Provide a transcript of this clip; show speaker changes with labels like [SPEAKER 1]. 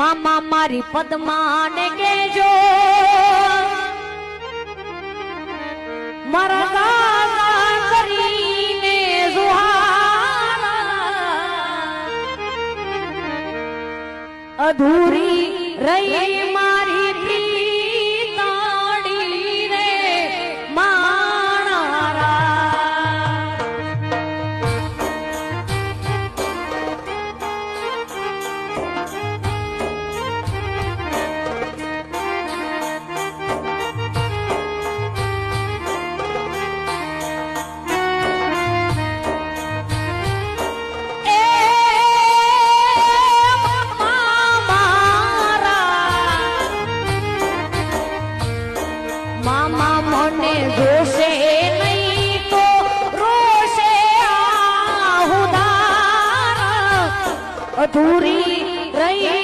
[SPEAKER 1] મામા મારી પદ્માને કેજો મારા કરીને અધૂરી રહી મને જોશે નહીં તો અધૂરી રહી